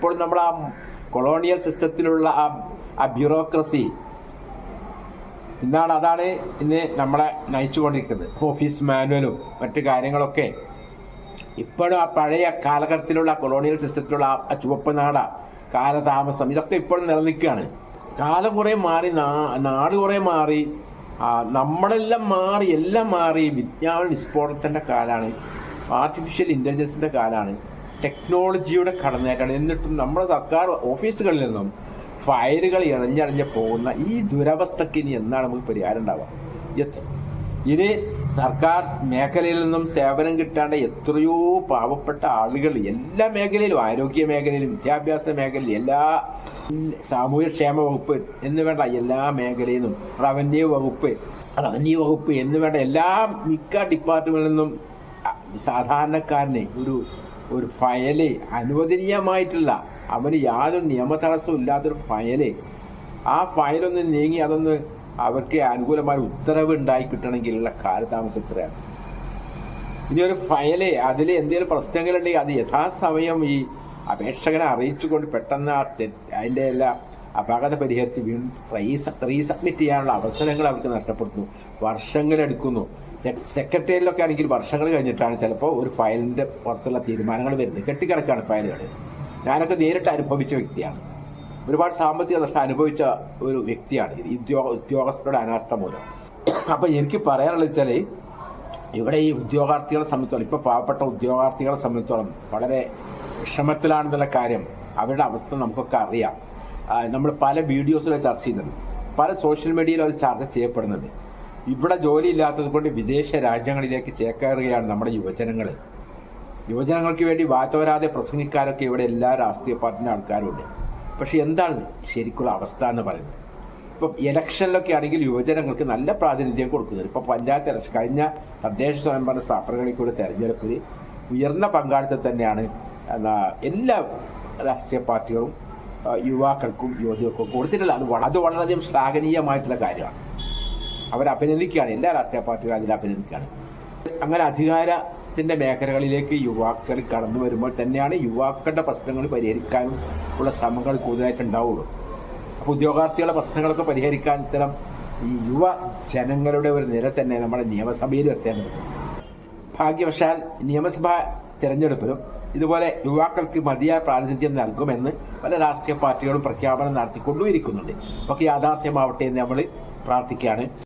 ഇപ്പോൾ നമ്മൾ ആ കൊളോണിയൽ സിസ്റ്റത്തിലുള്ള ആ ആ ബ്യൂറോക്രസി ഇന്നാണ് അതാണ് ഇന്ന് നമ്മളെ നയിച്ചുകൊണ്ടിരിക്കുന്നത്. ഓഫീസ് മാനുവലും മറ്റു കാര്യങ്ങളൊക്കെ ഇപ്പോഴും ആ പഴയ കാലഘട്ടത്തിലുള്ള കൊളോണിയൽ സിസ്റ്റത്തിലുള്ള ആ- ചുവപ്പ് നാട കാലതാമസം ഇതൊക്കെ ഇപ്പോഴും നിലനിൽക്കുകയാണ്. കാലം കുറേ മാറി നാട് കുറേ മാറി നമ്മളെല്ലാം മാറി എല്ലാം മാറി വിജ്ഞാന വിസ്ഫോടനത്തിന്റെ കാലാണ് ആർട്ടിഫിഷ്യൽ ഇന്റലിജൻസിന്റെ കാലാണ്. ടെക്നോളജിയുടെ കടന്നേറ്റാണ്. എന്നിട്ടും നമ്മുടെ സർക്കാർ ഓഫീസുകളിൽ നിന്നും ഫയലുകൾ ഇണഞ്ഞറിഞ്ഞ് പോകുന്ന ഈ ദുരവസ്ഥയ്ക്ക് ഇനി എന്നാണ് നമുക്ക് പരിഹാരം ഉണ്ടാവുക? ഇനി സർക്കാർ മേഖലയിൽ നിന്നും സേവനം കിട്ടാണ്ട് എത്രയോ പാവപ്പെട്ട ആളുകൾ എല്ലാ മേഖലയിലും ആരോഗ്യ മേഖലയിലും വിദ്യാഭ്യാസ മേഖലയിലും എല്ലാ സാമൂഹ്യക്ഷേമ വകുപ്പ് എന്ന് വേണ്ട എല്ലാ മേഖലയിൽ നിന്നും റവന്യൂ വകുപ്പ് റവന്യൂ വകുപ്പ് എന്ന് വേണ്ട എല്ലാ മിക്ക ഡിപ്പാർട്ട്മെന്റിൽ നിന്നും സാധാരണക്കാരനെ ഒരു ഒരു ഫയൽ അനുവദനീയമായിട്ടുള്ള അവന് യാതൊരു നിയമ തടസ്സവും ഇല്ലാത്തൊരു ഫയൽ. ആ ഫയലൊന്ന് നീങ്ങി അതൊന്ന് അവർക്ക് അനുകൂലമായ ഉത്തരവ് ഉണ്ടായി കിട്ടണമെങ്കിലുള്ള കാലതാമസം എത്രയാണ് ഇനി ഒരു ഫയൽ അതിൽ എന്തെങ്കിലും പ്രശ്നങ്ങളുണ്ടെങ്കിൽ അത് യഥാസമയം ഈ അപേക്ഷകനെ അറിയിച്ചുകൊണ്ട് പെട്ടെന്ന് ആ അതിന്റെ എല്ലാ അപാകത പരിഹരിച്ച് വീണ്ടും റീസ റീസബ്മിറ്റ് ചെയ്യാനുള്ള അവസരങ്ങൾ അവർക്ക് നഷ്ടപ്പെടുന്നു. വർഷങ്ങളെടുക്കുന്നു സെക്രട്ടേറിയറ്റിലൊക്കെ ആണെങ്കിൽ വർഷങ്ങൾ കഴിഞ്ഞിട്ടാണ് ചിലപ്പോൾ ഒരു ഫയലിന്റെ പുറത്തുള്ള തീരുമാനങ്ങൾ വരുന്നത്. കെട്ടിക്കിടക്കാണ് ഫയലുകൾ. ഞാനൊക്കെ നേരിട്ട് അനുഭവിച്ച വ്യക്തിയാണ്. ഒരുപാട് സാമ്പത്തിക നഷ്ടം അനുഭവിച്ച ഒരു വ്യക്തിയാണ്. ഉദ്യോഗ ഉദ്യോഗസ്ഥരുടെ അനാസ്ഥ മൂലം. അപ്പൊ എനിക്ക് പറയാനുള്ളത് വെച്ചാൽ ഇവിടെ ഈ ഉദ്യോഗാർത്ഥികളെ സംബന്ധിച്ചോളം ഇപ്പോൾ പാവപ്പെട്ട ഉദ്യോഗാർത്ഥികളെ സംബന്ധിച്ചോളം വളരെ വിഷമത്തിലാണെന്നുള്ള കാര്യം അവരുടെ അവസ്ഥ നമുക്കൊക്കെ അറിയാം. നമ്മൾ പല വീഡിയോസിലും ചർച്ച ചെയ്യുന്നുണ്ട് പല സോഷ്യൽ മീഡിയയിലും അത് ചർച്ച ചെയ്യപ്പെടുന്നുണ്ട് ഇവിടെ ജോലി ഇല്ലാത്തത് കൊണ്ട് വിദേശ രാജ്യങ്ങളിലേക്ക് ചേക്കേറുകയാണ് നമ്മുടെ യുവജനങ്ങൾ. യുവജനങ്ങൾക്ക് വേണ്ടി വാറ്റോരാതെ പ്രസംഗിക്കാരൊക്കെ ഇവിടെ എല്ലാ രാഷ്ട്രീയ പാർട്ടിന്റെ ആൾക്കാരുണ്ട്. പക്ഷെ എന്താണ് ശരിക്കുള്ള അവസ്ഥ എന്ന് പറയുന്നത്? ഇപ്പം ഇലക്ഷനിലൊക്കെ ആണെങ്കിൽ യുവജനങ്ങൾക്ക് നല്ല പ്രാതിനിധ്യം കൊടുക്കുന്നത് ഇപ്പോൾ പഞ്ചായത്ത് ഇലക്ഷൻ കഴിഞ്ഞ തദ്ദേശ സ്വയംഭരണ സ്ഥാപനങ്ങളിൽ കൂടെ തെരഞ്ഞെടുപ്പിൽ ഉയർന്ന പങ്കാളിത്തം തന്നെയാണ് എല്ലാ രാഷ്ട്രീയ പാർട്ടികളും യുവാക്കൾക്കും യുവതികൾക്കും കൊടുത്തിട്ടുള്ളത്. അത് അത് വളരെയധികം ശ്ലാഘനീയമായിട്ടുള്ള കാര്യമാണ്. അവർ അഭിനന്ദിക്കുകയാണ്. എല്ലാ രാഷ്ട്രീയ പാർട്ടികളും അതിൽ അഭിനന്ദിക്കുകയാണ്. അങ്ങനെ അധികാരത്തിന്റെ മേഖലകളിലേക്ക് യുവാക്കൾ കടന്നു വരുമ്പോൾ തന്നെയാണ് യുവാക്കളുടെ പ്രശ്നങ്ങൾ പരിഹരിക്കാനും ഉള്ള ശ്രമങ്ങൾ കൂടുതലായിട്ട് ഉണ്ടാവുള്ളൂ അപ്പോൾ ഉദ്യോഗാർത്ഥികളുടെ പ്രശ്നങ്ങളൊക്കെ പരിഹരിക്കാൻ ഇത്തരം ഈ യുവ ജനങ്ങളുടെ ഒരു നില തന്നെ നമ്മുടെ നിയമസഭയിൽ എത്തേണ്ടത്. ഭാഗ്യവശാൽ നിയമസഭാ തെരഞ്ഞെടുപ്പിലും ഇതുപോലെ യുവാക്കൾക്ക് മതിയായ പ്രാതിനിധ്യം നൽകുമെന്ന് പല രാഷ്ട്രീയ പാർട്ടികളും പ്രഖ്യാപനം നടത്തിക്കൊണ്ടുമിരിക്കുന്നുണ്ട് ഒക്കെ യാഥാർത്ഥ്യമാവട്ടെ എന്ന് നമ്മൾ പ്രാർത്ഥിക്കുകയാണ്.